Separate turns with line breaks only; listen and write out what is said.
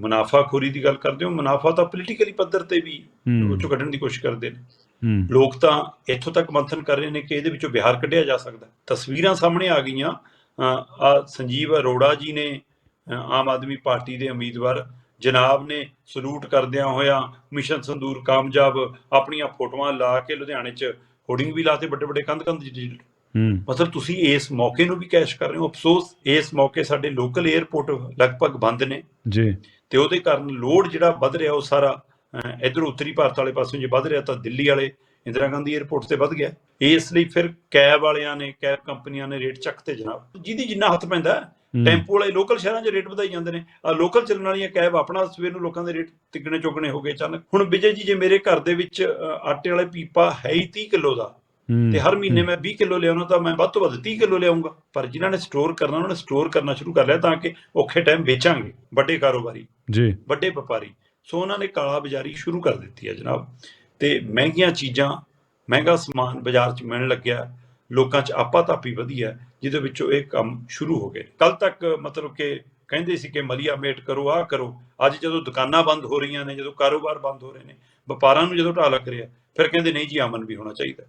ਮੁਨਾਫਾਖੋਰੀ ਦੀ ਗੱਲ ਕਰਦੇ ਹੋ ਮੁਨਾਫਾ ਤਾਂ ਪੋਲੀਟੀਕਲੀ ਪੱਧਰ ਤੇ ਵੀ। ਉਹ ਚੋਂ ਕੱਢਣ ਦੀ ਕੋਸ਼ਿਸ਼ ਕਰਦੇ ਨੇ। ਲੋਕ ਤਾਂ ਇੱਥੋਂ ਤੱਕ ਮੰਥਨ ਕਰ ਰਹੇ ਨੇ ਕਿ ਇਹਦੇ ਵਿੱਚੋਂ ਬਿਹਾਰ ਕੱਢਿਆ ਜਾ ਸਕਦਾ। ਤਸਵੀਰਾਂ ਸਾਹਮਣੇ ਆ ਗਈਆਂ। ਆ ਸੰਜੀਵ ਅਰੋੜਾ ਜੀ ਨੇ ਆਮ ਆਦਮੀ ਪਾਰਟੀ ਦੇ ਉਮੀਦਵਾਰ ਜਨਾਬ ਨੇ ਸਲੂਟ ਕਰਦਿਆਂ ਹੋਇਆ ਮਿਸ਼ਨ ਸੰਦੂਰ ਕਾਮਯਾਬ ਆਪਣੀਆਂ ਫੋਟੋਆਂ ਲਾ ਕੇ ਲੁਧਿਆਣੇ 'ਚ ਹੋਰਡਿੰਗ ਵੀ ਲਾਤੇ ਵੱਡੇ ਵੱਡੇ ਕੰਧ ਕੰਧ ਜੀ।
ਹੂੰ।
ਮਤਲਬ ਤੁਸੀਂ ਇਸ ਮੌਕੇ ਨੂੰ ਵੀ ਕੈਸ਼ ਕਰ ਰਹੇ ਹੋ। ਅਫਸੋਸ ਇਸ ਮੌਕੇ ਸਾਡੇ ਲੋਕਲ 에ਅਰਪੋਰਟ ਲਗਭਗ ਬੰਦ ਨੇ।
ਜੀ।
ਤੇ ਉਹਦੇ ਕਾਰਨ ਲੋਡ ਜਿਹੜਾ ਵੱਧ ਰਿਹਾ ਉਹ ਸਾਰਾ ਇਧਰ ਉੱਤਰੀ ਭਾਰਤ ਵਾਲੇ ਪਾਸੋਂ ਜੇ ਵੱਧ ਰਿਹਾ ਤਾਂ ਦਿੱਲੀ ਵਾਲੇ ਇੰਦਰਾ ਗਾਂਧੀ 에ਅਰਪੋਰਟ ਤੇ ਵੱਧ ਗਿਆ। ਇਸ ਲਈ ਫਿਰ ਕੈਬ ਵਾਲਿਆਂ ਨੇ ਕੈਬ ਕੰਪਨੀਆਂ ਨੇ ਰੇਟ ਚੱਕਤੇ ਜਨਾਬ। ਜਿਹਦੀ ਜਿੰਨਾ ਹੱਥ ਪੈਂਦਾ। ਟੈਂਪੂ ਵਾਲੇ ਲੋਕਲ ਸ਼ਹਿਰਾਂ 'ਚ ਰੇਟ ਵਧਾਈ ਜਾਂਦੇ ਨੇ। ਆ ਲੋਕਲ ਚੱਲਣ ਵਾਲੀਆਂ ਕੈਬ ਆਪਣਾ ਸਵੇਰ ਨੂੰ ਲੋਕਾਂ ਦੇ ਰੇਟ ਤਿੱਗਣੇ ਚੁੱਕਣੇ ਹੋ ਗਏ। ਅਚਾਨਕ ਹੁਣ ਵਿਜੇ ਜੀ ਜੇ ਮੇਰੇ ਘਰ ਦੇ ਵਿੱਚ ਆਟੇ ਵਾਲੇ ਪੀਪਾ ਹੈ ਹੀ 30 ਕਿਲੋ ਦਾ ਤੇ ਹਰ ਮਹੀਨੇ ਮੈਂ 20 ਕਿਲੋ ਲਿਆਉਣਾ ਤਾਂ ਮੈਂ ਵੱਧ ਤੋਂ ਵੱਧ 30 ਕਿਲੋ ਲਿਆਉਂਗਾ ਪਰ ਜਿਨ੍ਹਾਂ ਨੇ ਸਟੋਰ ਕਰਨਾ ਉਹਨਾਂ ਨੇ ਸਟੋਰ ਕਰਨਾ ਸ਼ੁਰੂ ਕਰ ਲਿਆ ਤਾਂ ਕਿ ਔਖੇ ਟਾਈਮ ਵੇਚਾਂਗੇ। ਵੱਡੇ ਕਾਰੋਬਾਰੀ
ਜੀ।
ਵੱਡੇ ਵਪਾਰੀ। ਸੋ ਉਹਨਾਂ ਨੇ ਕਾਲਾ ਬਾਜ਼ਾਰੀ ਸ਼ੁਰੂ ਕਰ ਦਿੱਤੀ ਹੈ ਜਨਾਬ। ਤੇ ਮਹਿੰਗੀਆਂ ਚੀਜ਼ਾਂ ਮਹਿੰਗਾ ਸਮਾਨ ਬਾਜ਼ਾਰ 'ਚ ਮਿਲਣ ਲੱਗਿਆ। ਲੋਕਾਂ 'ਚ ਆਪਾ ਤਾਪੀ ਵਧੀ ਹੈ ਜਿਹਦੇ ਵਿੱਚੋਂ ਇਹ ਕੰਮ ਸ਼ੁਰੂ ਹੋ ਗਏ। ਕੱਲ ਤੱਕ ਮਤਲਬ ਕਿ ਕਹਿੰਦੇ ਸੀ ਕਿ ਮਲੀਆ ਮੇਟ ਕਰੋ ਆਹ ਕਰੋ। ਅੱਜ ਜਦੋਂ ਦੁਕਾਨਾਂ ਬੰਦ ਹੋ ਰਹੀਆਂ ਨੇ ਜਦੋਂ ਕਾਰੋਬਾਰ ਬੰਦ ਹੋ ਰਹੇ ਨੇ ਵਪਾਰਾਂ ਨੂੰ ਜਦੋਂ ਢਾਹ ਲੱਗ ਰਿਹਾ ਫਿਰ ਕਹਿੰਦੇ ਨਹੀਂ ਜੀ ਅਮਨ ਵੀ ਹੋਣਾ ਚਾਹੀਦਾ।